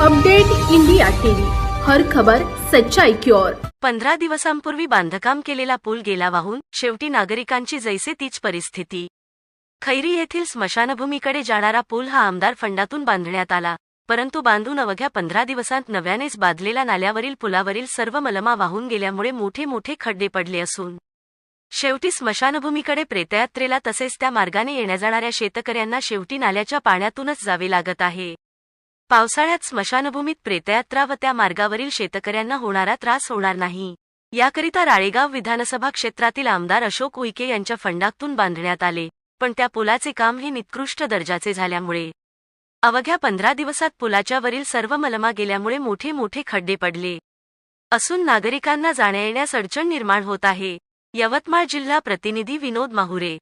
Update India TV. हर खबर सच्चाई की ओर. पंधरा दिवसांपूर्वी बांधकाम केलेला पूल गेला वाहून शेवटी नागरिकांची जैसे तीच परिस्थिती. खैरी येथील स्मशानभूमीकडे जाणारा पूल हा आमदार फंडातून बांधण्यात आला परंतु बांधून अवघ्या पंधरा दिवसांत नव्यानेच बांधलेल्या नाल्यावरील पुलावरील सर्व मलमा वाहून गेल्यामुळे मोठे मोठे खड्डे पडले असून. शेवटी स्मशानभूमीकडे प्रेतयात्रेला तसेच त्या मार्गाने येण्या जाणाऱ्या शेतकऱ्यांना शेवटी नाल्याच्या पाण्यातूनच जावे लागत आहे. पावसाळ्यात स्मशानभूमीत प्रेतयात्रा व त्या मार्गावरील शेतकऱ्यांना होणारा त्रास होणार नाही. याकरिता राळेगाव विधानसभा क्षेत्रातील आमदार अशोक उईके यांच्या फंडातून बांधण्यात आले पण त्या पुलाचे काम हे निकृष्ट दर्जाचे झाल्यामुळे. अवघ्या पंधरा दिवसात पुलाच्यावरील सर्व मलमा गेल्यामुळे मोठे मोठे खड्डे पडले. असून नागरिकांना जाण्या येण्यास अडचण निर्माण होत आहे. यवतमाळ जिल्हा प्रतिनिधी विनोद माहुरे.